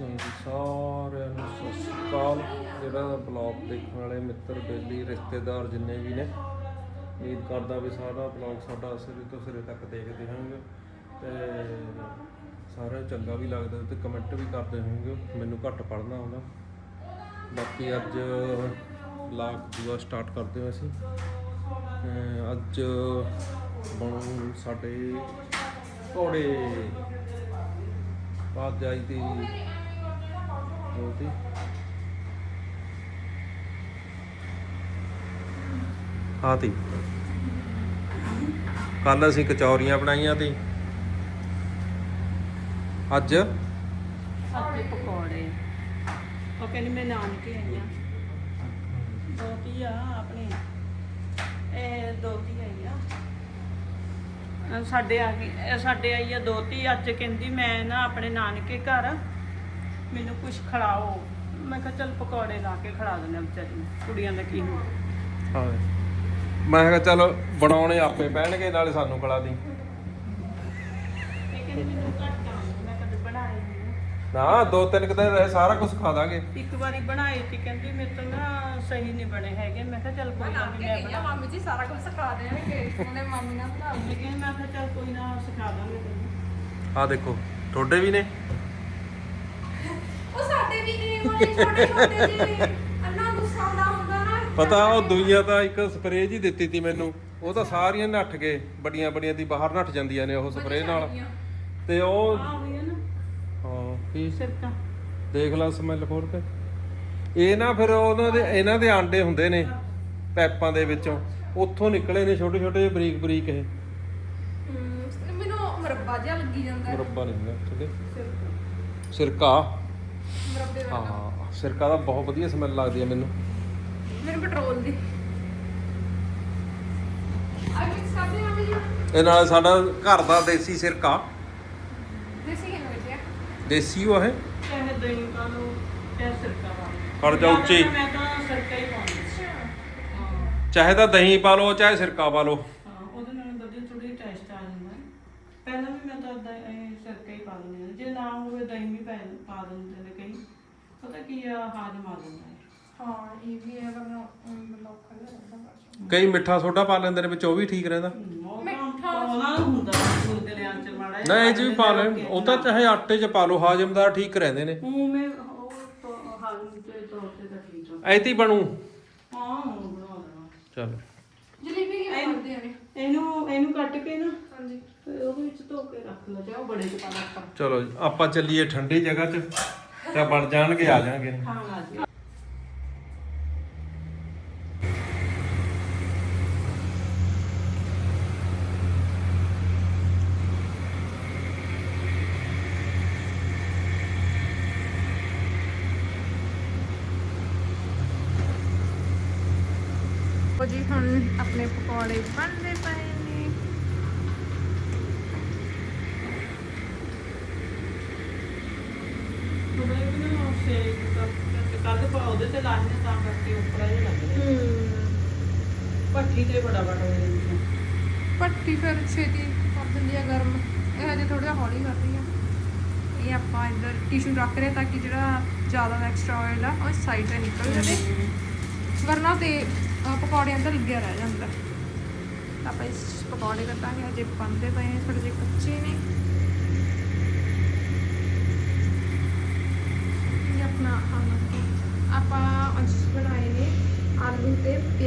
ਹਾਂਜੀ, ਸਾਰਿਆਂ ਨੂੰ ਸਤਿ ਸ਼੍ਰੀ ਅਕਾਲ ਜਿਹੜਾ ਬਲੌਗ ਦੇਖਣ ਵਾਲੇ ਮਿੱਤਰ ਬੇਲੀ ਰਿਸ਼ਤੇਦਾਰ ਜਿੰਨੇ ਵੀ ਨੇ ਉਮੀਦ ਕਰਦਾ ਵੀ ਸਾਰਾ ਬਲੌਗ ਸਾਡਾ ਸਿਰੇ ਤੋਂ ਸਿਰੇ ਤੱਕ ਦੇਖਦੇ ਹੋਣਗੇ ਤੇ ਸਾਰਿਆਂ ਨੂੰ ਚੰਗਾ ਵੀ ਲੱਗਦਾ ਤੇ ਕਮੈਂਟ ਵੀ ਕਰਦੇ ਹੋਣਗੇ ਮੈਨੂੰ ਘੱਟ ਪੜ੍ਹਨਾ ਆਉਂਦਾ। ਬਾਕੀ ਅੱਜ ਬਲੌਗ ਦੂਆ ਸਟਾਰਟ ਕਰਦੇ ਹਾਂ ਅਸੀਂ। ਅੱਜ ਬਣੂ ਸਾਡੇ ਘੋੜੇ। ਬਾਅਦ ਜਾਈ ਦੀ ਹੋਤੀ ਹਾਂ ਕੱਲ ਅਸੀਂ ਕਚੌਰੀਆਂ ਬਣਾਈਆਂ ਤੀ ਅੱਜ? ਸਾਡੇ ਪਕੌੜੇ। ਉਹ ਕਹਿੰਦੀ ਮੈਂ ਨਾਨਕੇ ਆਈ ਆ। ਦੋਤੀ ਆ ਆਪਣੇ। ਇਹ ਦੋਤੀ ਆਈ ਆ। ਸਾਡੇ ਆ ਗਈ ਸਾਡੇ ਆਈ ਆ ਦੋਤੀ ਅੱਜ ਕਹਿੰਦੀ ਮੈਂ ਨਾ ਆਪਣੇ ਨਾਨਕੇ ਘਰ ਮੈਨੂੰ ਕੁਝ ਖਿਲਾਓ। ਮੈਂ ਕਿਹਾ ਚੱਲ ਪਕੌੜੇ ਲਾ ਕੇ ਖਿਲਾ ਦਿੰਦੇ ਆ ਵਿਚਾਰੀ ਨੂੰ ਕੁੜੀਆਂ ਦਾ ਕੀ ਹੁੰਦਾ ਹਾਂ। ਮੈਂ ਕਿਹਾ ਚੱਲ ਬਣਾਉਣੇ ਆਪੇ ਪੈਣਗੇ ਨਾਲੇ ਸਾਨੂੰ ਖਲਾ ਦੀ। ਇਹ ਕਹਿੰਦੀ ਮੈਨੂੰ ਘੱਟ ਆ ਮੈਂ ਕਦੇ ਬਣਾਏ ਨਹੀਂ ਨਾ ਦੋ ਤਿੰਨ ਕੁ ਦਿਨ ਰਹੇ ਸਾਰਾ ਕੁਝ ਖਾ ਦਾਂਗੇ। ਇੱਕ ਵਾਰੀ ਬਣਾਈ ਸੀ ਕਹਿੰਦੀ ਮੇਰੇ ਤੋਂ ਨਾ ਸਹੀ ਨਹੀਂ ਬਣੇ ਹੈਗੇ ਮੈਂ ਕਿਹਾ ਚੱਲ ਕੋਈ ਨਾ ਵੀ ਮੈਂ ਬਣਾ ਮਾਮੀ ਜੀ ਸਾਰਾ ਕੁਝ ਸਿਖਾ ਦੇਣਗੇ ਉਹਨੇ ਮਾਮੀ ਨਾਲ ਬਣਾ ਲੇਕਿਨ ਮੈਂ ਕਿਹਾ ਚੱਲ ਕੋਈ ਨਾ ਸਿਖਾ ਦਾਂਗੇ ਤੈਨੂੰ। ਆਹ ਦੇਖੋ ਤੁਹਾਡੇ ਵੀ ਨੇ। ਉਹ ਸਾਡੇ ਵੀ ਨੇ ਮਾਮੀ ਛੋਟੇ ਛੋਟੇ ਜਿਹੇ ਅੰਨਾ ਗੁੱਸਾ ਦਾ ਹੁੰਦਾ ਨਾ। ਪਤਾ ਉਹ ਦੁਨੀਆ ਤਾਂ ਇੱਕ ਸਪਰੇਅ ਜੀ ਦਿੱਤੀ ਤੀ ਮੈਨੂੰ। ਉਹ ਤਾਂ ਸਾਰੀਆਂ ਨੱਠ ਗਏ ਵੱਡੀਆਂ ਵੱਡੀਆਂ ਦੀ ਬਾਹਰ ਨੱਠ ਜਾਂਦੀਆਂ ਨੇ ਉਹ ਸਪਰੇਅ ਨਾਲ। ਤੇ ਉਹ ਆ ਹੋਈ ਨਾ। ਹਾਂ ਕੀ? ਸਿਰਕਾ। ਦੇਖ ਲਾ ਸਮੈਲ ਖੋਲ ਕੇ ਇਹ ਨਾ ਫਿਰ ਉਹਨਾਂ ਦੇ ਇਹਨਾਂ ਦੇ ਆਂਡੇ ਹੁੰਦੇ ਨੇ ਪੈਪਾਂ ਦੇ ਵਿੱਚੋਂ। ਉੱਥੋਂ ਨਿਕਲੇ ਨੇ ਛੋਟੇ ਛੋਟੇ ਬਰੀਕ ਬਰੀਕ ਇਹ। ਹਮ, ਮੈਨੂੰ ਮਰੱਬਾ ਜਿਹਾ ਲੱਗੀ ਜਾਂਦਾ। ਹੈ। ਮੁਰੱਬਾ ਨਹੀਂ ਹੁੰਦਾ ਠੀਕ ਹੈ ਸਿਰਕਾ। ਮੁਰੱਬੇ ਹਾਂ ਸਿਰਕਾ ਦਾ ਬਹੁਤ ਵਧੀਆ ਸਮੈਲ ਲੱਗਦੀ ਹੈ ਮੈਨੂੰ। ਮੇਰੇ ਪੈਟਰੋਲ ਦੀ। ਆ ਮਿਕਸ ਕਰਦੇ ਹਾਂ ਮਾਮੀ ਜੀ ਇਹ ਨਾਲ ਸਾਡਾ ਘਰ ਦਾ ਦੇਸੀ ਸਿਰਕਾ। ਦੇਸੀ ਕਿਹਨੂੰ ਬਚਿਆ ਦੇਸੀ ਉਹ ਹੈ। ਚਾਹੇ ਦਹੀਂ ਪਾ ਲਓ ਚਾਹੇ ਸਿਰਕਾ ਪਾ ਲਓ। ਖੜ ਜਾ ਉੱਚੀ। ਮੈਂ ਤਾਂ ਸਿਰਕਾ ਹੀ ਪਾਉਂਦੀ ਹਾਂ। ਚਾਹੇ ਤਾਂ ਦਹੀਂ ਪਾ ਲਓ ਚਾਹੇ ਸਿਰਕਾ ਪਾ ਲਓ। ਹਾਂ ਉਹਦੇ ਨਾਲ ਵਧੀਆ ਥੋੜੀ ਟੇਸਟ ਆ ਜਾਂਦਾ ਹੈ। ਪਹਿਲਾਂ ਵੀ ਮੈਂ ਤਾਂ ਇਹ ਸਿਰਕਾ ਹੀ ਪਾ ਦਿੰਦੀ ਹਾਂ। ਜੇ ਨਾ ਹੋਵੇ ਦਹੀਂ ਵੀ ਪਾ ਪਾ ਦਿੰਦੇ ਪਤਾ ਕੀ ਆ ਹਾਜ਼ਮ ਆ ਜਾਂਦਾ ਹੈ। ਹਾਂ ਇਹ ਵੀ ਹੈ ਵਰਨਾ ਬਲੌਕ ਕਰ ਲੈਂਦਾ ਕਈ ਮਿੱਠਾ ਸੋਡਾ ਪਾ ਲੈਂਦੇ ਨੇ ਵਿੱਚ ਉਹ ਵੀ ਠੀਕ ਰਹਿੰਦਾ। ਮਿੱਠਾ ਉਹਨਾਂ ਨੂੰ ਹੁੰਦਾ ਚ ਮਾੜਾ ਨਾ ਇਹ ਚ ਵੀ ਪਾ ਲੈਣ ਉਹ ਤਾਂ ਚਾਹੇ ਆਟੇ 'ਚ ਪਾ ਲਓ ਹਾਜ਼ਮਦਾਰ ਠੀਕ ਰਹਿੰਦੇ ਨੇ। ਹੂੰ ਮੈਂ ਉਹ ਤਾਂ ਹਾਜ਼ਮ ਤੇ ਤੌਰ ਤੇ ਤਾਂ ਠੀਕ ਆ। ਐਤੀ ਬਣੂ। ਹਾਂ ਬਣਾ ਦੇਣਾ। ਚਲ। ਜਲੇਬੀ ਕਿਵੇਂ ਬਣਦੇ ਨੇ। ਇਹਨੂੰ ਇਹਨੂੰ ਕੱਟ ਕੇ ਨਾ ਹਾਂਜੀ। ਉਹਦੇ ਵਿੱਚ ਧੋ ਕੇ ਰੱਖ ਲਓ ਜਾਂ ਉਹ ਬੜੇ ਚ ਪਾ ਲਾ ਆਪਾਂ। ਚਲੋ ਜੀ, ਆਪਾਂ ਚੱਲੀਏ ਠੰਡੀ ਜਗ੍ਹਾ 'ਚ। ਤੇ ਬਣ ਜਾਣਗੇ ਆ ਜਾਣਗੇ। ਖਾਣ ਲੱਗ ਜੀ ਹੁਣ ਆਪਣੇ ਪਕੌੜੇ ਬਣਦੇ ਪਏ ਨੇ ਥੋੜਾ ਜਿਹਾ ਕੱਲ ਪਾ ਉਹਦੇ ਤੇ ਲਾਣੇ ਤਾਂ ਕਰਕੇ ਉੱਪਰ ਜਿਹਾ ਲੱਗ ਰਿਹਾ ਭੱਠੀ ਤੇ ਬੜਾ ਬੜਾ ਹੋ ਜਾਂਦਾ ਪੱਟੀ ਫਿਰ ਛੇਤੀ ਕਰ ਦਿੰਦੀ ਆ ਗਰਮ। ਇਹ ਹਜੇ ਥੋੜਾ ਜਿਹਾ ਹੌਲੀ ਕਰ ਰਹੀ ਆ। ਇਹ ਆਪਾਂ ਇੱਧਰ ਟਿਸ਼ੂ ਰੱਖ ਰਹੇ ਤਾਂ ਕਿ ਜਿਹੜਾ ਜ਼ਿਆਦਾ ਐਕਸਟਰਾ ਆਇਲ ਆ ਉਹ ਸਾਈਡ ਤੇ ਨਿਕਲ ਜਾਵੇ। ਵਰਨਾ ਤੇ ਅਹ, ਪਕੌੜਿਆਂ ਤੇ ਲੱਗਿਆ ਰਹਿ ਜਾਂਦਾ। ਤਾਂ ਆਪਾਂ ਇਸ ਪਕੌੜੇ ਕੱਟਾਂਗੇ ਹਜੇ ਬਣਦੇ ਪਏ ਨੇ ਥੋੜੇ ਜਿਹੇ ਕੱਚੇ ਨੇ ਇਹ ਆਪਣਾ ਆਲੂ ਆਪਾਂ ਅੱਜ ਬਣਾਏ ਨੇ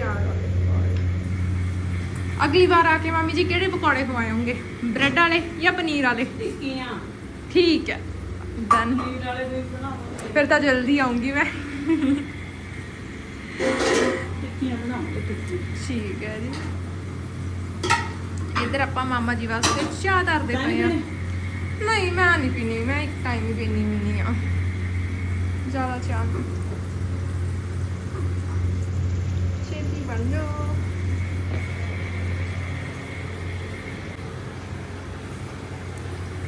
ਆਲੂ ਤੇ ਪਿਆਜ਼ ਵਾਲੇ ਪਕੌੜੇ ਅਗਲੀ ਵਾਰ ਆ ਕੇ ਮਾਮੀ ਜੀ ਕਿਹੜੇ ਪਕੌੜੇ ਖਵਾਏ ਹੋਣਗੇ? ਬ੍ਰੈਡ ਵਾਲੇ ਜਾਂ ਪਨੀਰ ਵਾਲੇ? ਟਿੱਕੀਆਂ। ਠੀਕ ਹੈ। ਡਨ ਪਨੀਰ ਵਾਲੇ ਵੀ ਬਣਾਵਾਂਗੇ। ਫਿਰ ਤਾਂ ਜਲਦੀ ਆਉਂਗੀ ਮੈਂ। ਟਿੱਕੀਆਂ ਬਣਾਵਾਂਗੇ ਟਿੱਕੀ। ਠੀਕ ਹੈ ਜੀ। ਇੱਧਰ ਆਪਾਂ ਮਾਮਾ ਜੀ ਵਾਸਤੇ ਚਾਹ ਧਰਦੇ ਪਏ ਆ। ਨਹੀਂ ਮੈਂ ਨਹੀਂ ਪੀਣੀ। ਮੈਂ ਇੱਕ ਟਾਈਮ ਹੀ ਪੀਣੀ ਹੁੰਦੀ ਆ। ਜ਼ਿਆਦਾ ਚਾਹ।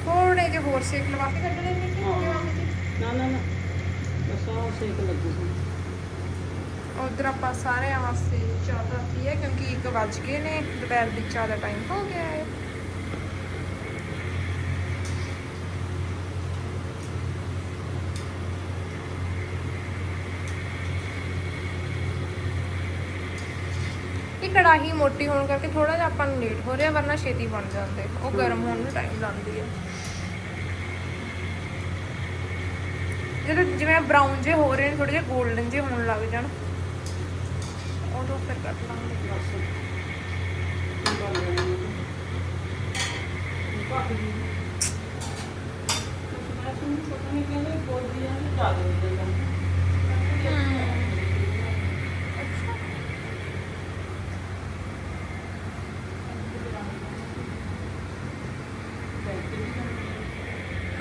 ਥੋੜੇ ਜਿਹੇ ਹੋਰ ਸੇਕ ਲਵਾ ਕੇ ਕੱਢਣੇ ਨੇ ਕਿ ਹੋ ਗਿਆ ਮਾਮੀ ਜੀ ਨਾ ਨਾ ਨਾ ਬਸ ਆਹ ਸੇਕ ਲੱਗੂਗਾ ਉਧਰ ਆਪਾਂ ਸਾਰਿਆਂ ਵਾਸਤੇ ਚਾਹ ਧਰਤੀ ਹੈ ਕਿਉਂਕਿ 1 ਵੱਜ ਗਏ ਨੇ ਦੁਪਹਿਰ ਦੀ ਚਾਹ ਦਾ ਟਾਈਮ ਹੋ ਗਿਆ ਹੈ ਕੜਾਹੀ ਮੋਟੀ ਹੋਣ ਕਰਕੇ ਥੋੜਾ ਜਿਹਾ ਆਪਾਂ ਨੂੰ ਲੇਟ ਹੋ ਰਿਹਾ ਵਰਨਾ ਛੇਤੀ ਬਣ ਜਾਂਦੇ। ਉਹ ਗਰਮ ਹੋਣ ਨੂੰ ਟਾਈਮ ਲਾਉਂਦੀ ਹੈ। ਜਦੋਂ ਜਿਵੇਂ ਬਰਾਊਨ ਜੇ ਹੋ ਰਹੇ ਨੇ ਥੋੜੇ ਜਿਹਾ 골ਡਨ ਜੇ ਹੋਣ ਲੱਗ ਜਾਣ ਉਦੋਂ ਫਿਰ ਕੱਟ ਲਾਂਗੇ।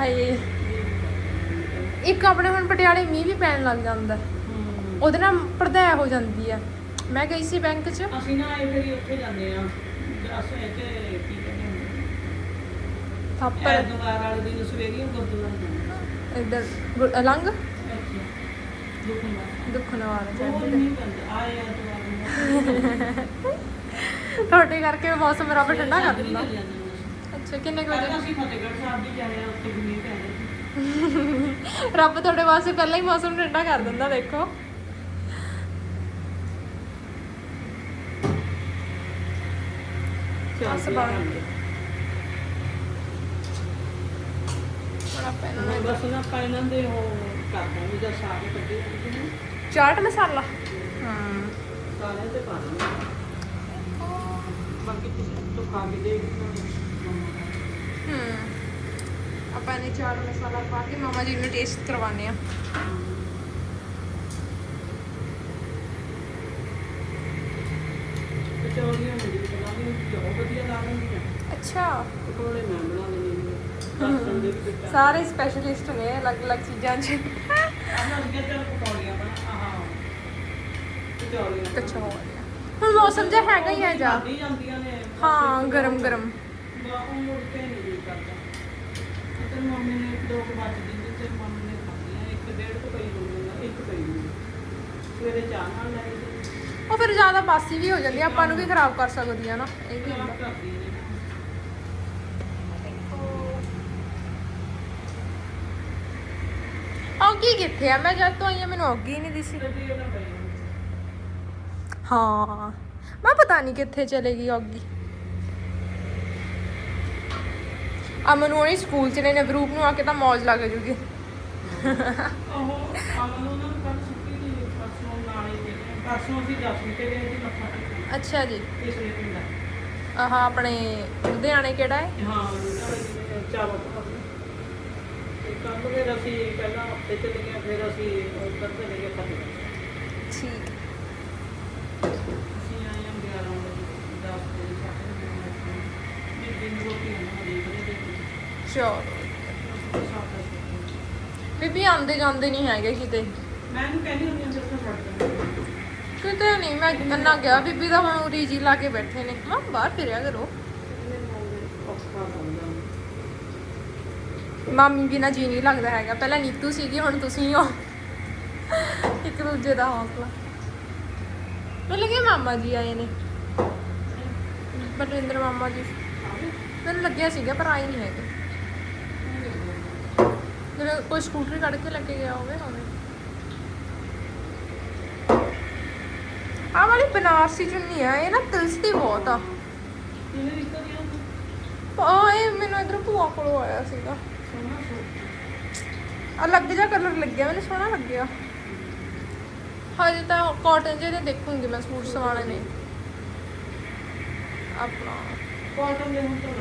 ਹਾਏ ਇੱਕ ਆਪਣੇ ਹੁਣ ਪਟਿਆਲੇ ਮੀਂਹ ਵੀ ਪੈਣ ਲੱਗ ਜਾਂਦਾ। ਉਹਦੇ ਨਾਲ ਪਰਦਾ ਹੋ ਜਾਂਦੀ ਹੈ ਮੈਂ ਗਈ ਸੀ ਬੈਂਕ 'ਚ। ਅਸੀਂ ਨਾ ਇਹ ਫਿਰ ਉੱਥੇ ਜਾਂਦੇ ਆ। ਅਸੀਂ ਇੱਥੇ ਕੀ ਕਹਿੰਦੇ ਹੁੰਦੇ ਥਾਪਰ। ਐਤਵਾਰ ਵਾਲੇ ਦਿਨ ਸਵੇਰੇ ਗੁਰਦੁਆਰਾ ਆ। ਇੱਧਰ ਅਲੰਗ? ਦੁਖਨਵਾਰ ਤੁਹਾਡੇ ਕਰਕੇ ਮੌਸਮ ਰੱਬ ਠੰਡਾ ਕਰ ਦਿੰਦਾ। ਅੱਛਾ ਕਿੰਨੇ ਕੁ ਵਜੇ ਅਸੀਂ ਫਤਿਹਗੜ੍ਹ ਸਾਹਿਬ ਵੀ ਜਾਏ ਆ ਉੱਥੇ ਵੀ ਮੀਂਹ ਪੈ ਰਿਹਾ। ਰੱਬ ਤੁਹਾਡੇ ਵਾਸਤੇ ਪਹਿਲਾਂ ਹੀ ਮੌਸਮ ਠੰਡਾ ਕਰ ਦਿੰਦਾ ਦੇਖੋ। ਬਸ ਚੱਲ ਬਣ ਪਿਆ ਹੁਣ ਆਪਾਂ ਇਹਨਾਂ ਹੁਣ ਨੂੰ ਬਸ ਨਾ ਆਪਾਂ ਇਹਨਾਂ ਦੇ ਉਹ ਕਰਦੇ ਹਾਂ ਜਦ ਸਾਰੇ ਕੱਢੇ ਜਾਂਦੇ ਨੇ। ਚਾਟ ਮਸਾਲਾ? ਹਾਂ। ਸਾਰਿਆਂ ਤੇ ਪਾ ਦਿੰਦੇ ਬਾਕੀ ਤੁਸੀਂ ਤੋਂ ਖਾ ਕੇ ਦੇਖ ਹੂੰ ਆਪਾਂ ਇਹਨੇ ਚਾਟ ਮਸਾਲਾ ਪਾ ਕੇ ਮਾਮਾ ਜੀ ਨੂੰ ਟੇਸਟ ਕਰਵਾਉਂਦੇ ਆ ਕਚੌਰੀਆਂ ਮੇਰੀ ਬਣਾਉਣੀ ਬਹੁਤ ਵਧੀਆ ਲੱਗਦੀਆਂ ਅੱਛਾ। ਪਕੌੜੇ ਮੈਂ ਬਣਾ ਲੈਂਦੀ ਹਾਂ। ਦਰਸ਼ਨ ਦੇ ਵਿੱਚ ਸਾਰੇ ਸਪੈਸ਼ਲਿਸਟ ਨੇ ਅਲੱਗ-ਅਲੱਗ ਚੀਜ਼ਾਂ 'ਚ। ਆਪਾਂ ਅੱਗੇ ਚੱਲ ਪਕੌੜੀਆਂ ਬਣਾ ਆਹ ਕਚੌਰੀਆਂ ਕਚੌਰੀਆਂ ਹੁਣ ਮੌਸਮ ਜਿਹਾ ਹੈਗਾ ਹੀ ਹੈ ਜਾ। ਜਾਂਦੀਆਂ ਨੇ। ਹਾਂ ਗਰਮ ਗਰਮ ਉਹ ਮੁੜ ਕੇ ਨਹੀਂ ਜੀ ਕਰਦਾ ਤੇ ਮੰਮੀ ਨੇ ਦੋ ਕੁ ਬਚ ਦਿੰਦੀ ਤੇ ਮੰਮੀ ਨੇ ਖਾਧੀਆਂ ਇੱਕ ਡੇਢ ਕੁ ਪਈ ਹੋਣੀ ਇੱਕ ਪਈ ਹੋਣੀ ਸਵੇਰੇ ਚਾਹ ਨਾਲ ਲੈ ਗਈ ਉਹ ਫਿਰ ਜ਼ਿਆਦਾ ਬਾਸੀ ਵੀ ਹੋ ਜਾਂਦੀ ਆ ਆਪਾਂ ਨੂੰ ਵੀ ਖਰਾਬ ਕਰ ਸਕਦੀ ਆ ਨਾ ਇਹ ਵੀ ਹੁੰਦਾ। ਕਰਦੀ ਨੇ ਔਗੀ ਕਿੱਥੇ ਆ? ਮੈਂ ਜਦ ਤੋਂ ਆਈ ਆ ਮੈਨੂੰ ਔਗੀ ਹੀ ਨਹੀਂ ਦਿਸੀ। ਉਹਨਾਂ ਪਈ ਹਾਂ। ਮੈਂ ਪਤਾ ਨਹੀਂ ਕਿੱਥੇ ਚਲੇ ਗਈ ਔਗੀ ਅਮਨ ਨੂੰ ਉਹਨੇ ਸਕੂਲ ਚ ਨੇ ਨਵਰੂਪ ਨੂੰ ਆ ਕੇ ਤਾਂ ਮੌਜ ਲੱਗ ਜੂਗੀ। ਉਹ ਆਮਨ ਨੂੰ ਨਾ ਕੱਲ ਛੁੱਟੀ ਦੀ ਪਰਸੋਂ ਨਾਲ ਹੀ ਗਏ। ਪਰਸੋਂ ਅਸੀਂ 10 ਮਿੰਟੇ ਗਏ ਸੀ ਮੱਥਾ ਟੇਕਣ। ਅੱਛਾ ਜੀ। ਆਹ ਆਪਣੇ ਲੁਧਿਆਣੇ ਕਿਹੜਾ ਹੈ? ਹਾਂ ਚਾਵਲ ਤੇ ਕੱਲ ਫਿਰ ਅਸੀਂ ਪਹਿਲਾਂ ਹਫ਼ਤੇ ਗਏ ਫਿਰ ਅਸੀਂ ਉੱਧਰ ਚਲੇ ਗਏ ਫਤਿਹਗੜ੍ਹ ਠੀਕ। ਅਸੀਂ ਆਏ ਹਾਂ 11 ਵਜੇ 10 ਵਜੇ ਸਾਡੇ ਵੀ ਦਿਨ ਰੋਟੀ ਚਲੋ ਬੀਬੀ ਆਂਦੇ ਜਾਂਦੇ ਨਹੀਂ ਹੈਗੇ ਕਿਤੇ। ਮੈਂ ਇਹਨੂੰ ਕਹਿੰਦੀ ਹੁੰਦੀ ਹਾਂ ਜਦੋਂ ਛੱਡ ਦਿੰਦਾ ਕਿਤੇ ਨਹੀਂ ਮੈਂ ਅੰਨਾ ਗਿਆ ਬੀਬੀ ਦਾ ਹੁਣ ਉਰੀ ਜੀ ਲਾ ਕੇ ਬੈਠੇ ਨੇ। ਮੈਂ ਬਾਹਰ ਫਿਰਿਆ ਕਰੋ। ਮਾਮੀ ਬਿਨਾ ਜੀ ਨਹੀਂ ਲੱਗਦਾ ਹੈਗਾ। ਪਹਿਲਾਂ ਨੀਤੂ ਸੀਗੀ ਹੁਣ ਤੁਸੀਂ ਹੋ ਇੱਕ ਦੂਜੇ ਦਾ ਹੌਸਲਾ। ਮੈਨੂੰ ਲੱਗਿਆ ਮਾਮਾ ਜੀ ਆਏ ਨੇ? ਬਟਵਿੰਦਰ ਮਾਮਾ ਜੀ। ਮੈਨੂੰ ਲੱਗਿਆ ਸੀਗਾ ਪਰ ਆਏ ਨਹੀਂ ਹੈਗੇ। ਮੇਰੇ ਕੋਈ ਸਕੂਟਰੀ ਕੱਢ ਕੇ ਲੈ ਕੇ ਗਿਆ ਹੋਵੇ ਹੋਵੇ। ਆ ਵਾਲੀ ਬਨਾਰਸੀ ਚੁੰਨੀ ਆ ਇਹ ਨਾ ਤਿਲਸਦੀ ਬਹੁਤ ਆ। ਇਹਨੇ ਦਿੱਤਾ ਦਿਆ ਆ ਇਹ ਮੈਨੂੰ ਇਧਰ ਭੂਆ ਕੋਲੋਂ ਆਇਆ ਸੀਗਾ। ਸੋਨਾ ਸੋ ਅਲੱਗ ਜਿਹਾ ਕਲਰ ਲੱਗਿਆ ਮੈਨੂੰ ਸੋਹਣਾ ਲੱਗਿਆ। ਹਜੇ ਤਾਂ ਕਾਟਨ ਜਿਹੇ ਦੇ ਦੇਖੂੰਗੀ ਮੈਂ ਸੂਟ ਸਵਾਣੇ ਨੇ। ਆਪਣਾ। ਕਾਟਨ ਦੇ ਹੁਣ ਤਾਂ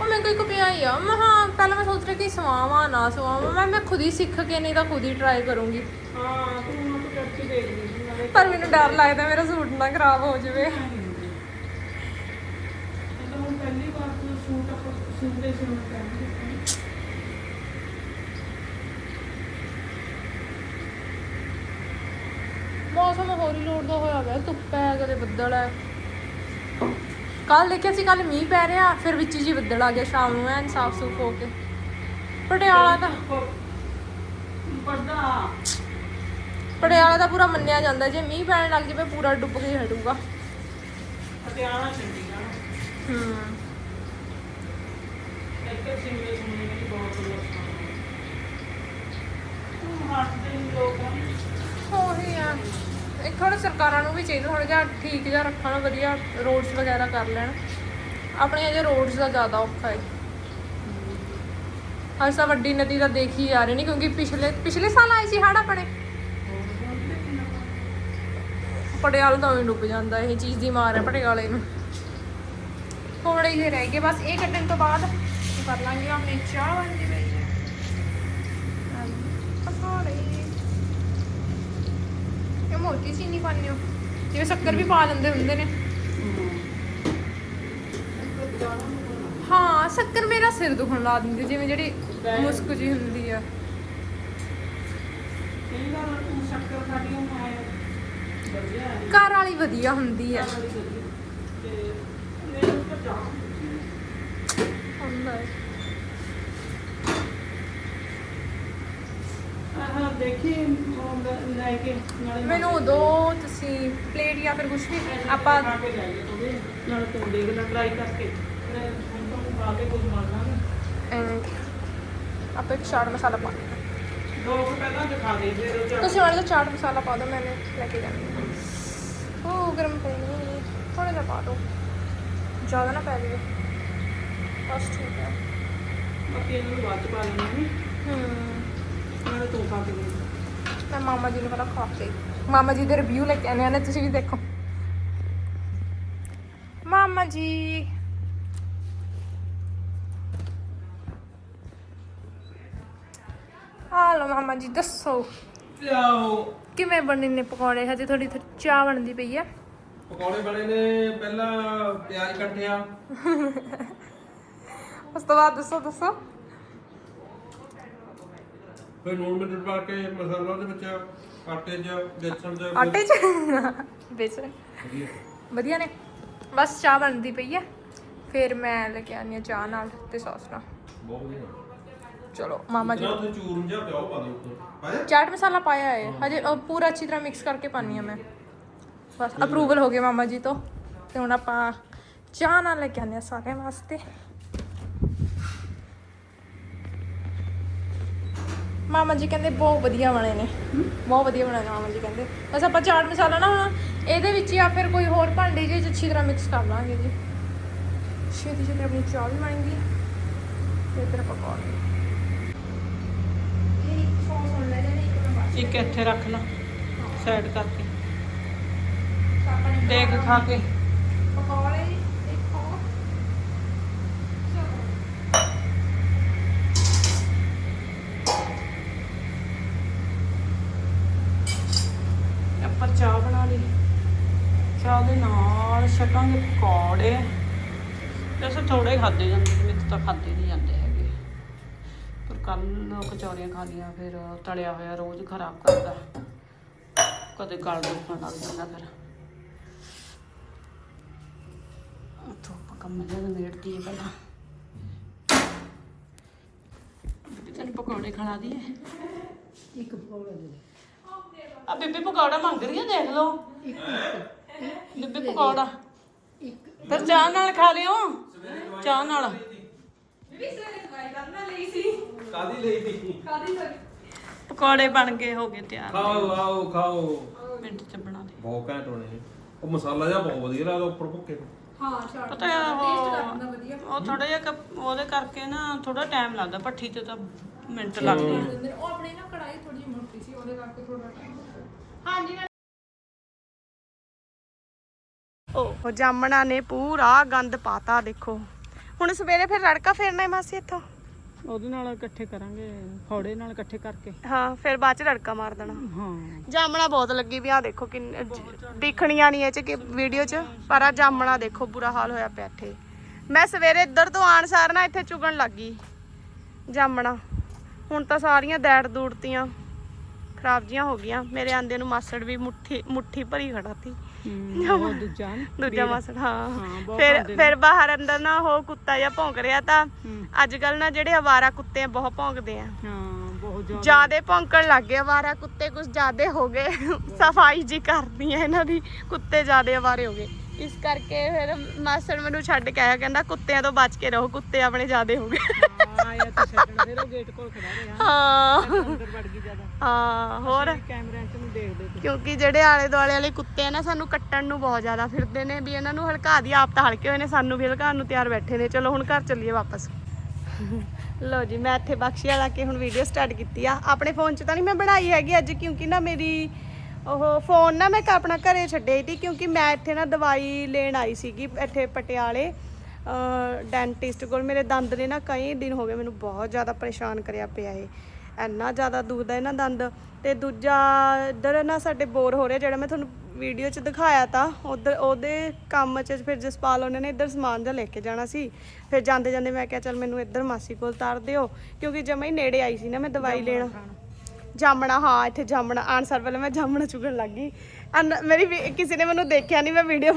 ਉਹ ਮੈਂ ਕੋਈ ਕਪਿਆ ਹੀ ਆ। ਮੈਂ ਹਾਂ ਪਹਿਲਾਂ ਮੈਂ ਸੋਚ ਰਹੀ ਕਿ ਸਵਾਵਾਂ ਨਾ ਸਵਾਵਾਂ। ਮੈਂ ਮੈਂ ਖੁਦ ਹੀ ਸਿੱਖ ਕੇ ਨਹੀਂ ਤਾਂ ਖੁਦ ਹੀ ਟਰਾਈ ਕਰੂੰਗੀ। ਹਾਂ ਤੂੰ ਉਹਨਾਂ ਤੋਂ ਕੱਟ ਕੇ ਦੇਖ ਲਈ ਸੀ ਨਾਲੇ ਪਰ ਮੈਨੂੰ ਡਰ ਲੱਗਦਾ ਮੇਰਾ ਸੂਟ ਨਾ ਖਰਾਬ ਹੋ ਜਾਵੇ। ਪਹਿਲੀ ਵਾਰ ਤੂੰ ਸੂਟ ਸੂਟ ਦੇ ਮੌਸਮ ਹੋਰ ਹੀ ਲੋੜ ਦਾ ਹੋਇਆ ਹੋਇਆ ਧੁੱਪ ਹੈ ਕਦੇ ਬੱਦਲ ਹੈ। ਕੱਲ ਦੇਖਿਆ ਸੀ ਕੱਲ ਮੀਂਹ ਪੈ ਰਿਹਾ ਫਿਰ ਵਿੱਚ ਜੀ ਬੱਦਲ ਆ ਗਿਆ ਸ਼ਾਮ ਨੂੰ ਐਨ ਸਾਫ਼ ਸੁਫ ਹੋ ਕੇ। ਪਟਿਆਲਾ ਤਾਂ ਪਟਿਆਲਾ ਦਾ ਪੂਰਾ ਮੰਨਿਆ ਜਾਂਦਾ ਜੇ ਮੀਂਹ ਪੈਣ ਲੱਗ ਜਾਵੇ ਪੂਰਾ ਡੁੱਬ ਕੇ ਹਟੂਗਾ। ਪਟਿਆਲਾ ਚੰਡੀਗੜ੍ਹ। ਹੂੰ। ਇੱਧਰ ਸਿਮਲੇ ਸੁਣਨੇ ਦੀ ਬਹੁਤ ਲੋਕ ਹੱਸਦੇ ਹੀ ਲੋਕ ਆ ਉਹੀ ਆ ਇੱਕ ਥੋੜਾ ਸਰਕਾਰਾਂ ਨੂੰ ਵੀ ਚਾਹੀਦਾ ਥੋੜਾ ਜਿਹਾ ਠੀਕ ਜਿਹਾ ਰੱਖਣ, ਵਧੀਆ ਰੋਡਸ ਵਗੈਰਾ ਕਰ ਲੈਣ। ਆਪਣੇ ਅਜੇ ਰੋਡਸ ਦਾ ਜ਼ਿਆਦਾ ਔਖਾ ਹੈ ਅੱਜ ਵੱਡੀ ਨਦੀ ਦਾ ਦੇਖ ਆ ਰਹੇ ਨਹੀਂ ਕਿਉਂਕਿ ਪਿਛਲੇ ਪਿਛਲੇ ਸਾਲ ਆਈ ਸੀ ਹੜ ਆਪਣੇ। ਪਟਿਆਲਾ ਤਾਂ ਵੀ ਡੁੱਬ ਜਾਂਦਾ, ਇਹ ਚੀਜ਼ ਦੀ ਮਾਰ ਹੈ ਪਟਿਆਲੇ ਨੂੰ। ਥੋੜੇ ਜਿਹੇ ਰਹਿ ਗਏ, ਬਸ ਇਹ ਕੱਟਣ ਤੋਂ ਬਾਅਦ ਕਰ ਲਾਂਗੇ ਆਪਣੀ ਚਾਹ ਬਣਦੀ ਪਈ ਹੈ ਪਕੌੜੇ ਇਹ ਮੋਟੀ ਚੀਨੀ ਪਾਉਂਦੇ ਹੋ? ਜਿਵੇਂ ਸ਼ੱਕਰ ਵੀ ਪਾ ਦਿੰਦੇ ਹੁੰਦੇ ਨੇ। ਹਾਂ ਸ਼ੱਕਰ ਮੇਰਾ ਸਿਰ ਦੁਖਣ ਲਾ ਦਿੰਦੀ ਜਿਵੇਂ ਜਿਹੜੀ ਮੁਸਕ ਜੀ ਹੁੰਦੀ ਆ। ਘਰ ਵਾਲੀ ਵਧੀਆ ਹੁੰਦੀ ਆ। ਹੁੰਦਾ ਹੈ। ਆਹ ਦੇਖੀ ਉਹ ਲੈ- ਲੈ ਕੇ ਨਾਲੇ ਮੈਨੂੰ ਦੋ ਤੁਸੀਂ ਪਲੇਟ ਜਾਂ ਫਿਰ ਕੁਝ ਵੀ ਆਪਾਂ ਖਾ ਕੇ ਜਾਈਏ ਥੋੜੇ ਨਾਲ ਤੂੰ ਦੇਖ ਲੈ ਟਰਾਈ ਕਰਕੇ। ਫਿਰ ਹੁਣ ਤੋਂ ਪਾ ਕੇ ਕੁਝ ਆਪਾਂ ਇੱਕ ਚਾਟ ਮਸਾਲਾ ਪਾ ਦੋ ਕੁ ਪਹਿਲਾਂ ਦਿਖਾ ਦੇ ਫਿਰ ਉਹ ਹਾਂ। ਤੁਸੀਂ ਵਾਲੇ ਦਾ ਚਾਟ ਮਸਾਲਾ ਪਾ ਦਿਓ ਮੈਨੇ ਲੈ ਕੇ ਜਾਣੀ। ਹੈ ਉਹ ਗਰਮ ਪਾਣੀ ਥੋੜਾ ਜਿਹਾ ਪਾ ਦਿਓ। ਜ਼ਿਆਦਾ ਨਾ ਪੈ ਜਾਵੇ। ਬਸ ਠੀਕ ਹੈ ਬਾਕੀ ਇਹਨੂੰ ਬਾਅਦ ਚ ਪਾ ਲੈਣੀ ਹਮ ਮੈਂ ਮਾਮਾ ਜੀ ਨੂੰ ਪਹਿਲਾਂ ਖਵਾ ਕੇ ਮਾਮਾ ਜੀ ਦੇ ਰਿਵਿਊ ਲੈ ਕੇ ਆਨੇ ਆਨੇ ਤੁਸੀਂ ਵੀ ਦੇਖੋ। ਮਾਮਾ ਜੀ। ਹਾਲੋ ਮਾਮਾ ਜੀ ਦੱਸੋ। ਲਿਆਓ। ਕਿਵੇਂ ਬਣੇ ਨੇ ਪਕੌੜੇ? ਹਜੇ ਥੋੜੀ ਚਾਹ ਬਣਦੀ ਪਈ ਆ। ਪਕੌੜੇ ਬਣੇ ਨੇ ਪਹਿਲਾਂ ਪਿਆਜ਼ ਕੱਟਿਆ ਉਸ ਤੋਂ ਬਾਅਦ ਦੱਸੋ ਦੱਸੋ। ਫਿਰ ਨੂਣ ਮਿਰਚ ਪਾ ਕੇ ਮਸਾਲਾ ਦੇ ਵਿੱਚ ਆਟੇ 'ਚ ਬੇਸਣ 'ਚ ਆਟੇ ਚ? ਬੇਸਣ। ਵਧੀਆ। ਵਧੀਆ ਨੇ। ਬਸ ਚਾਹ ਬਣਦੀ ਪਈ ਆ। ਫਿਰ ਮੈਂ ਲੈ ਕੇ ਆਨੀ ਆ ਚਾਹ ਨਾਲ ਤੇ ਸੌਸ ਨਾਲ। ਬਹੁਤ ਵਧੀਆ ਚਲੋ ਮਾਮਾ ਜੀ। ਨਾ ਉੱਥੇ ਚੂਰਨ ਜਿਹਾ ਪਿਆ ਉਹ ਪਾ ਦੇ ਉੱਤੇ ਪਾਇਆ ਚਾਟ ਮਸਾਲਾ ਪਾਇਆ ਹੈ। ਹਜੇ ਅ, ਪੂਰਾ ਅੱਛੀ ਤਰ੍ਹਾਂ ਮਿਕਸ ਕਰਕੇ ਪਾਣੀ ਆ ਮੈਂ। ਬਸ ਅਪਰੂਵਲ ਹੋ। ਗਿਆ ਮਾਮਾ ਜੀ ਤੋਂ। ਤੇ ਹੁਣ ਆਪਾਂ ਚਾਹ ਨਾਲ ਲੈ ਕੇ ਆਨੇ ਆ ਸਾਰਿਆਂ ਵਾਸਤੇ। ਮਾਮਾ ਜੀ ਕਹਿੰਦੇ ਬਹੁਤ ਵਧੀਆ ਬਣੇ ਨੇ। ਬਹੁਤ ਵਧੀਆ ਬਣੇ ਨੇ ਮਾਮਾ ਜੀ ਕਹਿੰਦੇ। ਬਸ ਆਪਾਂ ਚਾਟ ਮਸਾਲਾ ਨਾ ਹੁਣ ਇਹਦੇ ਵਿੱਚ ਜਾਂ ਫਿਰ ਕੋਈ ਹੋਰ ਭਾਂਡੇ ਜਿਹੇ 'ਚ ਅੱਛੀ ਤਰ੍ਹਾਂ ਮਿਕਸ ਕਰ ਲਾਂਗੇ ਜੀ। ਛੇਤੀ ਛੇਤੀ ਆਪਣੀ ਚਾਹ ਵੀ ਬਣ ਗਈ। ਤੇ ਤੇਰਾ ਪਕੌੜੇ ਇੱਕ ਇੱਥੇ ਰੱਖ ਲਾ ਸਾਈਡ ਕਰਕੇ। ਦੇਖ ਖਾ ਕੇ। ਪਕੌੜੇ ਦੇਖੋ ਆਪਾਂ ਚਾਹ ਬਣਾ ਲਈ ਚਾਹ ਦੇ ਛਕਾਂਗੇ ਪਕੌੜੇ। ਵੈਸੇ ਥੋੜੇ ਖਾਦੇ ਜਾਂਦੇ ਨੇ ਮੇਰੇ ਤਾਂ ਖਾਦੇ ਨਹੀਂ ਜਾਂਦੇ ਹੈਗੇ। ਪਰ ਕੱਲ ਕਚੌਰੀਆਂ ਖਾ ਲਈਆਂ ਫਿਰ ਤਲਿਆ ਹੋਇਆ ਰੋਜ਼ ਖਰਾਬ ਕਰਦਾ। ਕਦੇ ਗਲ ਦੁਖਣ ਲੱਗ ਜਾਂਦਾ ਫਿਰ। ਆਪਾਂ ਕੰਮ ਜਿਹਾ ਨਿਬੇੜਦੀ ਹੈ ਪਹਿਲਾਂ ਤੈਨੂੰ ਪਕੌੜੇ ਖਿਲਾ ਦਈਏ। ਇੱਕ ਪਕੌੜਾ ਦੇ ਦੇ। ਆ ਬੀਬੀ ਪਕੌੜਾ ਮੰਗ ਰਹੀ ਹੈ ਦੇਖ ਲਓ। ਬੀਬੀ ਪਕੌੜਾ। ਇੱਕ ਫਿਰ ਚਾਹ ਨਾਲ ਖਾ ਲਿਓ। ਚਾਹ ਨਾਲ। ਕਾਦੀ ਲਈ ਤੀ ਪਕੌੜੇ ਬਣ ਗਏ ਹੋ ਗਏ ਤਿਆਰ। ਖਾਓ ਲਾਓ ਖਾਓ। ਮਿੰਟ ਚ ਬਣਾ ਦੇ। ਬਹੁਤ ਘੈਂਟ ਹੋਣੇ ਨੇ। ਉਹ ਮਸਾਲਾ ਜਿਹਾ ਬਹੁਤ ਵਧੀਆ ਲੱਗਦਾ ਉੱਪਰ ਭੁੱਕੇ ਤੋਂ ਹਾਂ ਚਾਟ ਪਤਾ ਹੈ ਉਹ ਉਹ ਥੋੜਾ ਜਿਹਾ ਕ- ਉਹਦੇ ਕਰਕੇ ਨਾ ਥੋੜਾ ਟਾਈਮ ਲੱਗਦਾ ਭੱਠੀ ਤੇ ਤਾਂ ਮਿੰਟ ਲੱਗਦੇ ਆ। ਨੇ। ਉਹ ਆਪਣੀ ਨਾ ਕੜਾਈ ਥੋੜੀ ਜਿਹੀ ਮੋਟੀ ਸੀ ਉਹਦੇ ਕਰਕੇ ਥੋੜਾ ਟਾਈਮ ਹਾਂਜੀ ਉਹ ਜਾਮਣਾ ਨੇ ਪੂਰਾ ਗੰਦ ਪਾਤਾ ਦੇਖੋ। ਹੁਣ ਸਵੇਰੇ ਫਿਰ ਰੜਕਾ ਫੇਰਨਾ ਹੈ ਮਾਸੀ ਇੱਥੋਂ? ਉਹਦੇ ਨਾਲ ਇਕੱਠੇ ਕਰਾਂਗੇ ਫੌੜੇ ਨਾਲ ਇਕੱਠੇ ਕਰਕੇ। ਹਾਂ ਫਿਰ ਬਾਅਦ ਚ ਰੜਕਾ ਮਾਰ ਦੇਣਾ। ਹਾਂ। ਜਾਮਣਾ ਬਹੁਤ ਲੱਗੀ ਵੀ ਆ ਦੇਖੋ ਕਿੰਨ ਦਿਖਣੀਆਂ ਨਹੀਂ ਇਹ ਚ ਕਿ ਵੀਡੀਓ ਚ ਪਰ ਆ ਜਾਮਣਾ ਦੇਖੋ ਬੁਰਾ ਹਾਲ ਹੋਇਆ ਪਿਆ ਇੱਥੇ। ਮੈਂ ਸਵੇਰੇ ਇੱਧਰ ਤੋਂ ਆਣ ਸਾਰ ਨਾ ਇੱਥੇ ਚੁਗਣ ਲੱਗੀ ਜਾਮਣਾ। ਹੁਣ ਤਾਂ ਸਾਰੀਆਂ ਦੈੜ ਦੂੜਤੀਆਂ ਖਰਾਬ ਜੀਆਂ ਹੋ ਗਈਆਂ। ਮੇਰੇ ਆਂਦੇ ਨੂੰ ਮਾਸੜ ਵੀ ਮੁੱਠੀ ਮੁੱਠੀ ਭਰੀ ਖੜਾ ਸੀ ਉਹ ਦੂਜਾ ਨਾ ਦੂਜਾ ਮਾਸੜ ਹਾਂ। ਹਾਂ, ਬਹੁਤ ਫਿਰ ਭੌਂਕਦੇ। ਫਿਰ ਬਾਹਰ ਅੰਦਰ ਨਾ ਉਹ ਕੁੱਤਾ ਜਿਹਾ ਭੌਂਕ ਰਿਹਾ ਤਾਂ ਅੱਜ ਕੱਲ ਨਾ ਜਿਹੜੇ ਅਵਾਰਾ ਕੁੱਤੇ ਆ ਬਹੁਤ ਭੌਂਕਦੇ ਆ। ਹਾਂ ਬਹੁਤ ਜ਼ਿਆਦਾ। ਜਿਆਦੇ ਭੌਂਕਣ ਲੱਗ ਗਏ ਅਵਾਰਾ ਕੁੱਤੇ ਕੁਝ ਜਿਆਦੇ ਹੋ ਗਏ। ਸਫ਼ਾਈ ਜੀ ਕਰਦੀ ਆ ਇਹਨਾਂ ਦੀ ਕੁੱਤੇ ਜਿਆਦੇ ਅਵਾਰੇ ਹੋ ਗਏ। ਇਸ ਕਰਕੇ ਫਿਰ ਮਾਸੜ ਮੈਨੂੰ ਛੱਡ ਕੇ ਆਇਆ ਕਹਿੰਦਾ ਕੁੱਤਿਆਂ ਤੋਂ ਬਚ ਕੇ ਰਹੋ ਕੁੱਤੇ ਆਪਣੇ ਜਿਆਦੇ ਹੋ ਗਏ। ਆਇਆ ਤੇ ਛੱਡਣ ਫਿਰ ਉਹ ਗੇਟ ਕੋਲ ਖੜਾ ਰਿਹਾ। ਹਾਂ। ਅੰਦਰ ਵੜ ਗਈ ਜ਼ਿਆਦਾ। ਹਾਂ ਹੋਰ? ਕੈਮਰਿਆਂ 'ਚ ਨੂੰ ਦੇਖਦੇ ਤੇ ਕਿਉਂਕਿ ਜਿਹੜੇ ਆਲੇ ਦੁਆਲੇ ਵਾਲੇ ਕੁੱਤੇ ਆ ਨਾ ਸਾਨੂੰ ਕੱਟਣ ਨੂੰ ਬਹੁਤ ਜ਼ਿਆਦਾ ਫਿਰਦੇ ਨੇ ਵੀ ਇਹਨਾਂ ਨੂੰ ਹਲਕਾ ਦੀ ਆਪ ਤਾਂ ਹਲਕੇ ਹੋਏ ਨੇ ਸਾਨੂੰ ਵੀ ਹਲਕਾਉਣ ਨੂੰ ਤਿਆਰ ਬੈਠੇ ਨੇ। ਚਲੋ ਹੁਣ ਘਰ ਚੱਲੀਏ ਵਾਪਸ। ਲੋ ਜੀ ਮੈਂ ਇੱਥੇ ਬਖਸ਼ੀ ਵਾਲਾ ਕੇ ਹੁਣ ਵੀਡੀਓ ਸਟਾਰਟ ਕੀਤੀ ਆ। ਆਪਣੇ ਫੋਨ 'ਚ ਤਾਂ ਨਹੀਂ ਮੈਂ ਬਣਾਈ ਹੈਗੀ ਅੱਜ ਕਿਉਂਕਿ ਨਾ ਮੇਰੀ ਉਹ ਫੋਨ ਨਾ ਮੈਂ ਆਪਣਾ ਘਰੇ ਛੱਡਿਆ ਸੀ ਕਿਉਂਕਿ ਮੈਂ ਇੱਥੇ ਨਾ ਦਵਾਈ ਲੈਣ ਆਈ ਸੀਗੀ ਇੱਥੇ ਪਟਿਆਲੇ। ਡੈਂਟਿਸਟ ਕੋਲ ਮੇਰੇ ਦੰਦ ਨੇ ਨਾ ਕਈ ਦਿਨ ਹੋ ਗਏ ਮੈਨੂੰ ਬਹੁਤ ਜ਼ਿਆਦਾ ਪਰੇਸ਼ਾਨ ਕਰਿਆ ਪਿਆ ਇਹ। ਇੰਨਾ ਜ਼ਿਆਦਾ ਦੁਖਦਾ ਇਹਨਾਂ ਦੰਦ। ਤੇ ਦੂਜਾ ਇੱਧਰ ਨਾ ਸਾਡੇ ਬੋਰ ਹੋ ਰਿਹਾ ਜਿਹੜਾ ਮੈਂ ਤੁਹਾਨੂੰ ਵੀਡੀਓ 'ਚ ਦਿਖਾਇਆ ਤਾਂ ਉਧਰ ਉਹਦੇ ਕੰਮ 'ਚ ਫਿਰ ਜਸਪਾਲ ਉਹਨਾਂ ਨੇ ਇੱਧਰ ਸਮਾਨ ਜਿਹਾ ਲੈ ਕੇ ਜਾਣਾ ਸੀ। ਫਿਰ ਜਾਂਦੇ ਜਾਂਦੇ ਮੈਂ ਕਿਹਾ ਚੱਲ ਮੈਨੂੰ ਇੱਧਰ ਮਾਸੀ ਕੋਲ ਤਾਰ ਦਿਓ ਕਿਉਂਕਿ ਜਮਾ ਹੀ ਨੇੜੇ ਆਈ ਸੀ ਨਾ ਮੈਂ ਦਵਾਈ ਲੈਣ। ਜਾਮਣਾ ਹਾਂ ਇੱਥੇ ਜਾਮਣਾ ਆਉਣ ਸਾਰ ਪਹਿਲਾਂ ਮੈਂ ਜਾਮਣਾ ਚੁਗਣ ਲੱਗ ਗਈ। ਅਨ- ਮੇਰੀ ਵੀ- ਕਿਸੇ ਨੇ ਮੈਨੂੰ ਦੇਖਿਆ ਨਹੀਂ ਮੈਂ ਵੀਡੀਓ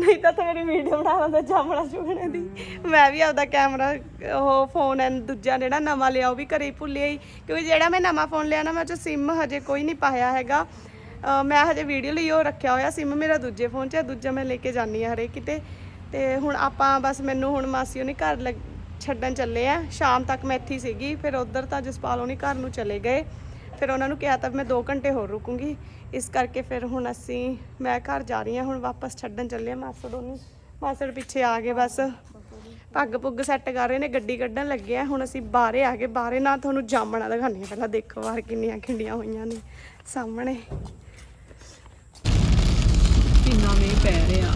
ਨਹੀਂ ਤਾਂ ਤਾਂ ਮੇਰੀ ਵੀਡੀਓ ਬਣਾ ਲੈਂਦਾ ਜਾਮਣਾ ਚੁਗਣੇ ਦੀ। ਮੈਂ ਵੀ ਆਪਦਾ ਕੈਮਰਾ ਉਹ ਫੋਨ ਐਨ ਦੂਜਾ ਜਿਹੜਾ ਨਵਾਂ ਲਿਆ, ਉਹ ਵੀ ਘਰੇ ਹੀ ਭੁੱਲਿਆ ਹੀ। ਕਿਉਂਕਿ ਜਿਹੜਾ ਮੈਂ ਨਵਾਂ ਫੋਨ ਲਿਆ ਨਾ, ਮੈਂ ਉਹ 'ਚ ਸਿਮ ਹਜੇ ਕੋਈ ਨਹੀਂ ਪਾਇਆ ਹੈਗਾ। ਅਹ ਮੈਂ ਹਜੇ ਵੀਡੀਓ ਲਈ ਉਹ ਰੱਖਿਆ ਹੋਇਆ ਸਿਮ ਮੇਰਾ ਦੂਜੇ ਫੋਨ 'ਚ ਹੈ, ਦੂਜਾ ਮੈਂ ਲੈ ਕੇ ਜਾਂਦੀ ਹਾਂ ਹਰੇ ਕਿਤੇ। ਤੇ ਹੁਣ ਆਪਾਂ ਬਸ ਮੈਨੂੰ ਹੁਣ ਮਾਸੀ ਉਹਨੇ ਘਰ ਲੱਗ- ਛੱਡਣ ਚੱਲੇ ਆ। ਸ਼ਾਮ ਤੱਕ ਮੈਂ ਇੱਥੇ ਹੀ ਸੀਗੀ, ਫਿਰ ਉਧਰ ਤਾਂ ਜਸਪਾਲ ਉਹਨੇ ਘਰ ਨੂੰ ਚਲੇ ਗਏ। ਫਿਰ ਉਹਨਾਂ ਨੂੰ ਕਿਹਾ ਤਾਂ ਮੈਂ 2 ਘੰਟੇ ਹੋਰ ਰੁਕੂੰਗੀ। ਇਸ ਕਰਕੇ ਫਿਰ ਹੁਣ ਅਸੀਂ ਮੈਂ ਘਰ ਜਾ ਰਹੀ ਹਾਂ ਹੁਣ ਵਾਪਸ ਛੱਡਣ ਚੱਲੇ ਆ ਮਾਸੜ ਉਹਨੂੰ। ਮਾਸੜ ਪਿੱਛੇ ਆ ਗਏ ਬਸ। ਪੱਗ ਪੁੱਗ ਸੈੱਟ ਕਰ ਰਹੇ ਨੇ ਗੱਡੀ ਕੱਢਣ ਲੱਗੇ ਆ। ਹੁਣ ਅਸੀਂ ਬਾਹਰੇ ਆ ਗਏ। ਬਾਹਰੇ ਨਾ ਤੁਹਾਨੂੰ ਜਾਮਣਾ ਹਾਂ। ਪਹਿਲਾਂ ਦੇਖੋ ਬਾਹਰ ਕਿੰਨੀਆਂ ਖਿੰਡੀਆਂ ਹੋਈਆਂ ਨੇ ਸਾਹਮਣੇ। ਕਿੰਨਾ ਮੀਂਹ ਪੈ ਰਿਹਾ।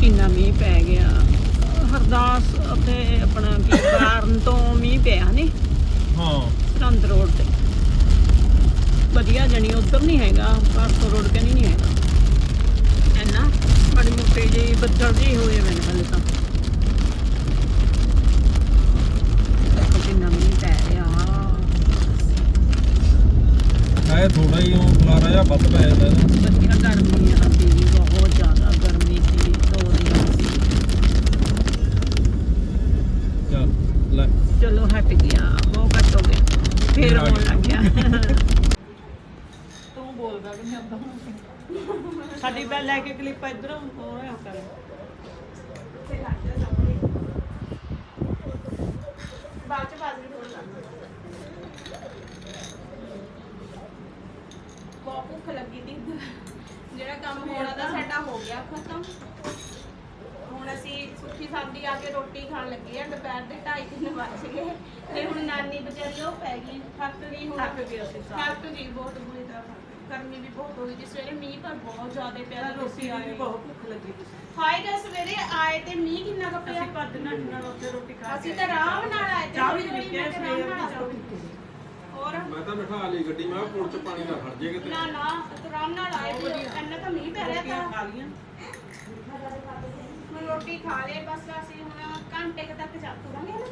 ਕਿੰਨਾ ਮੀਂਹ ਪੈ ਗਿਆ। ਹਰਦਾਸ ਅਤੇ ਆਪਣਾ ਕੀ ਕਾਰਨ ਤੋਂ ਮੀਂਹ ਪਿਆ ਨਹੀਂ ਹਾਂ। ਸਰੰਦ ਰੋਡ ਤੇ। ਵਧੀਆ ਜਣੀ ਉਧਰ ਨਹੀਂ ਹੈਗਾ ਪਾਸਪੋ ਰੋਡ ਤੇ ਨਹੀਂ ਹੈਗਾ। ਐਨਾ ਬੜੀ ਮੋਟੇ ਜਿਹੀ ਬੱਦਲ ਜਿਹੇ ਹੋਏ ਮੈਨੂੰ ਹਲੇ ਤਾਂ। ਦੇਖੋ ਕਿੰਨਾ ਮੀਂਹ ਪੈ ਰਿਹਾ। ਇਹ ਥੋੜਾ ਹੀ ਉਹ ਖਲਾਰਾ ਜਿਹਾ ਵੱਧ ਪੈ ਜਾਂਦਾ ਇਹਦਾ। ਵਧੀਆ ਗਰਮੀ ਆ ਸੀ ਬਹੁਤ ਜ਼ਿਆਦਾ ਗਰਮੀ ਸੀ ਦੋ ਦਿਨ ਸੀ। ਚੱਲ ਲੈ। ਚਲੋ ਹਟ ਗਿਆ। ਫੇਰ ਹੋਣ ਲੱਗ ਗਿਆ। ਤੂੰ ਬੋਲਦਾ ਕਿ ਮੈਂ ਸਾਡੀ ਬੈ ਲੈ ਕੇ ਕਲਿੱਪ ਇਧਰੋਂ ਹੋਇਆ ਕਰ। ਬਾਅਦ ਚ ਬਾਜ਼ਰੀ ਫੋਨ ਬਹੁਤ ਭੁੱਖ ਲੱਗੀ ਤੀ। ਜਿਹੜਾ ਕੰਮ ਹੋਣਾ ਤਾਂ ਸਾਡਾ ਹੋ ਗਿਆ, ਖਤਮ। ਹੁਣ ਅਸੀਂ ਸੁੱਖੀ ਸਾਦੀ ਆ ਕੇ ਰੋਟੀ ਖਾਣ ਲੱਗੇ ਆ ਦੁਪਹਿਰ ਦੇ 2:30 ਵੱਜ ਗਏ। ਤੇ ਹੁਣ ਨਾਨੀ ਵਿਚਾਰੀ ਉਹ ਪੈ ਗਈ ਥੱਕ ਗਈ ਹੁਣ। ਥੱਕ ਗਏ ਅਸੀਂ ਸਾਰੇ। ਥੱਕ ਗਈ ਬਹੁਤ ਬੁਰੀ ਤਰ੍ਹਾਂ। ਗਰਮੀ ਵੀ ਬਹੁਤ ਹੋ ਗਈ ਜੀ। ਸਵੇਰੇ ਮੀਂਹ ਪਰ ਬਹੁਤ ਜ਼ਿਆਦਾ ਪਿਆ ਰੋਟੀ ਆਈ ਬਹੁਤ ਭੁੱਖ ਲੱਗੀ ਹਾਏ ਤਾਂ ਸਵੇਰੇ ਆਏ ਤੇ ਮੀਂਹ ਕਿੰਨਾ ਕੁ ਪਿਆ। ਅਸੀਂ ਭੱਜ ਨੱਠ ਨਾਲ ਉੱਥੇ ਰੋਟੀ ਖਾ ਅਸੀਂ ਤਾਂ ਆਰਾਮ ਨਾਲ ਆਏ ਤੇ ਚਾਹ ਵੀ ਥੋੜ੍ਹੀ ਪੀ ਕੇ ਥੋੜ੍ਹੀ ਸਵੇਰ ਹੋਰ? ਮੈਂ ਤਾਂ ਬਿਠਾ ਲਈ ਗੱਡੀ ਮੈਂ ਪੁਲ ਚ ਪਾਣੀ ਨਾ ਖੜ ਜੇ ਕਿਤੇ। ਨਾ ਨਾ ਤੂੰ ਆਰਾਮ ਨਾਲ ਆਏ ਇੰਨਾ ਤਾਂ ਮੀਂਹ ਪੈ ਰਿਹਾ ਤਾਂ। ਖਾ ਲੀਆਂ ਹੁਣ ਰੋਟੀ ਖਾ ਲਏ ਬਸ ਅਸੀਂ ਹੁਣ ਘੰਟੇ ਕੁ ਤੱਕ ਜਾ ਤੁਰਾਂਗੇ ਨਾ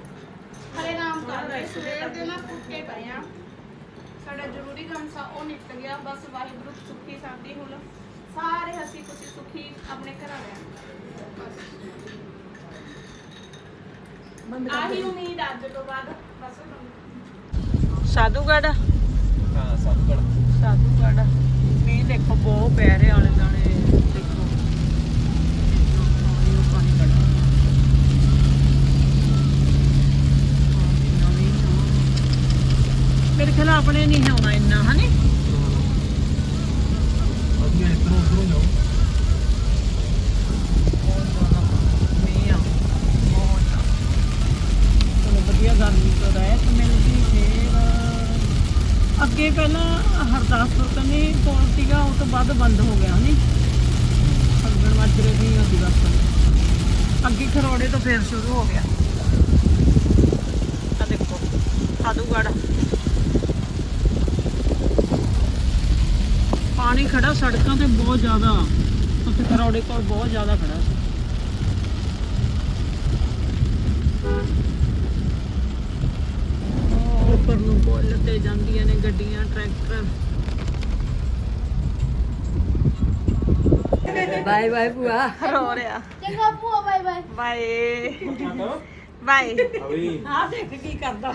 ਹਲੇ ਆਰਾਮ ਕਰ ਰਹੇ ਸਵੇਰ ਦੇ ਨਾ ਕੁੱਤੇ ਪਏ ਆ। ਸਾਡਾ ਜ਼ਰੂਰੀ ਕੰਮ ਸਾ ਉਹ ਨਿਪਟ ਗਿਆ ਬਸ ਵਾਹਿਗੁਰੂ ਸੁੱਖੀ ਸਾਡੀ ਹੁਣ। ਸਾਰੇ ਹਸੀ ਖੁਸ਼ੀ ਸੁਖੀ ਆਪਣੇ ਘਰਾਂ ਰਹਿਣ ਬਸ ਆਹੀ ਉਮੀਦ ਅੱਜ ਤੋਂ ਬਾਅਦ ਬਸ ਸਾਧੂਗੜ ਹਾਂ ਸਭ ਕੜ ਸਾਧੂਗੜ ਮੀਂਹ ਦੇਖੋ ਬਹੁਤ ਪੈ ਰਿਹਾ ਆਲੇ ਦਾਲੇ ਦੇਖੋ ਪਾਣੀ ਉਹ ਪਾਣੀ ਖੜਾ ਹਾਂ, ਕਿੰਨਾ ਮੀਂਹ ਆ। ਮੇਰੇ ਖਿਆਲ ਆਪਣੇ ਨਹੀਂ ਆਉਣਾ ਇੰਨਾ ਹਨੇ? ਅਸੀਂ ਇਧਰੋਂ ਉਧਰੋਂ ਜਾਓ। ਮੀਂਹ ਆ ਬਹੁਤ ਆ। ਚਲੋ ਵਧੀਆ ਗਰਮੀ ਤੋਂ ਰਹਿਤ ਮਿਲਦੀ ਫੇਰ। ਅੱਗੇ ਪਹਿਲਾਂ ਹਰਦਾਸਪੁਰ ਕੰਨੀ ਕੋਲ ਸੀਗਾ ਉਹ ਤੋਂ ਬਾਅਦ ਬੰਦ ਹੋ ਗਿਆ ਨਹੀਂ ਫੱਗਣ ਮਾਜਰੇ ਦੀ ਹੁੰਦੀ ਬਸ ਅੱਗੇ ਖਰੋੜੇ ਤੋਂ ਫੇਰ ਸ਼ੁਰੂ ਹੋ ਗਿਆ ਆ ਦੇਖੋ ਸਾਧੂਗੜ ਪਾਣੀ ਖੜਾ ਸੜਕਾਂ ਤੇ ਬਹੁਤ ਜ਼ਿਆਦਾ। ਉੱਥੇ ਖਰੋੜੇ ਕੋਲ ਬਹੁਤ ਜ਼ਿਆਦਾ ਖੜਾ ਸੀ। ਉੱਪਰ ਨੂੰ ਪੁੱਲ ਤੇ ਜਾਂਦੀਆਂ ਨੇ ਗੱਡੀਆਂ ਟਰੈਕਟਰ। ਬਾਏ ਬਾਏ ਭੂਆ। ਰੋ ਰਿਹਾ ਚੰਗਾ ਭੂਆ ਬਾਏ ਬਾਏ। ਬਾਏ। ਬਾਏ। ਆ ਦੇਖ ਕੀ ਕਰਦਾ।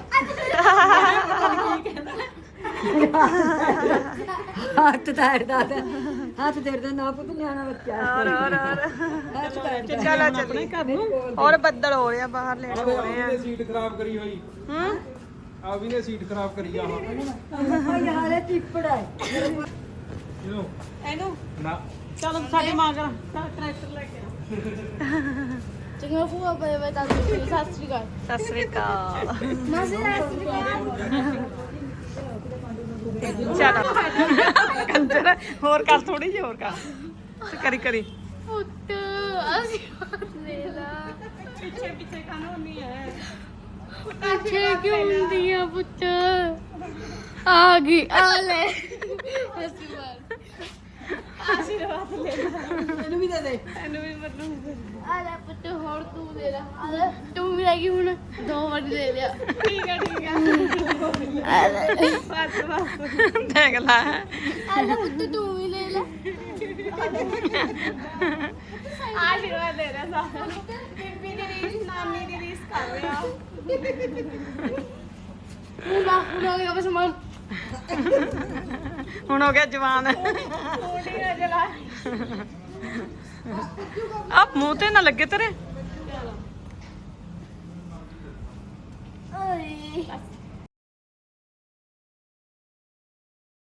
ਹੱਥ ਧਰਦਾ ਹੱਥ ਧਰਦਾ ਨਾ ਪੁੱਤ ਨਿਆਣਾ ਬੱਚਾ ਹੋਰ ਹੋਰ ਹੋਰ। ਹੱਥ ਧਰਦਾ ਚਲੋ। ਬੱਦਲ ਹੋ ਰਿਹਾ ਬਾਹਰ ਲੇਟ ਹੋ ਰਹੇ। ਆ ਸੀਟ ਖਰਾਬ ਕਰੀ ਹੋਈ। ਹੂੰ? ਆ ਵੀ ਨੇ ਸੀਟ ਖਰਾਬ ਕਰੀ ਆ। ਭਾਈ ਹਾਲੇ ਚਿੱਪੜਾ ਹੈ। ਇਹਨੂੰ ਇਹਨੂੰ? ਨਾ। ਚਲ ਸਾਡੇ ਮਾਗਰ ਟਰੈਕਟਰ ਲੈ ਕੇ ਆ। ਚੰਗਾ ਭੂਆ ਬਈ ਬਈ ਤਾਂ ਸਤਿ ਸ਼੍ਰੀ ਅਕਾਲ। ਸਤਿ ਸ੍ਰੀ ਅਕਾਲ। ਮਾਸੀ ਸਤਿ ਸ਼੍ਰੀ ਅਕਾਲ। ਚਲੋ। ਕੰਜਰ ਹੋਰ ਕਰ ਥੋੜੀ ਜਿਹੀ ਹੋਰ ਕਰ। ਕਰੀ ਕਰੀ। ਪੁੱਤ ਅਸੀਂ ਲੈ ਲਾ ਪਿੱਛੇ ਪਿੱਛੇ ਕਾਨੂੰ ਨਹੀਂ ਹੈ। ਪਿੱਛੇ ਕਿਉਂ ਹੁੰਦੀ ਆ ਪੁੱਤ? ਆ ਗਈ ਆ ਲੈ। ਅਸੀਂ ਬਾਰ ਆਸ਼ੀਰਵਾਦ ਲੈ ਲੈ ਇਹਨੂੰ ਵੀ ਦੇ ਦੇ। ਇਹਨੂੰ ਵੀ ਦੇ ਦੇ। ਆ ਲੈ ਪੁੱਤ ਹੋਰ ਤੂੰ ਲੈ ਲਾ। ਆ ਲੈ ਤੂੰ ਵੀ ਲੈ ਗਈ ਹੁਣ। ਦੋ ਵਾਰੀ ਲੈ ਲਿਆ। ਠੀਕ ਹੈ ਠੀਕ ਹੈ ਬਸ ਬਸ। ਦੇਖ ਲੈ। ਆ ਲੈ ਪੁੱਤ ਤੂੰ ਵੀ ਲੈ ਲੈ। ਆਸ਼ੀਰਵਾਦ ਦੇ ਰਿਹਾ ਸਾਰਾ ਬੀਬੀ ਦੀ ਰੀਸ ਨਾਨੀ ਦੀ ਰੀਸ ਕਰ ਰਿਹਾ ਹੁਣ ਆ ਹੁਣ ਹੋ ਗਿਆ ਬਸ ਮਨ ਹੁਣ ਹੋ ਗਿਆ ਜਵਾਨ। ਥੋੜੀ ਆ ਮੂੰਹ ਤੇ ਨਾ ਲੱਗੇ ਤੇਰੇ। ਓਏ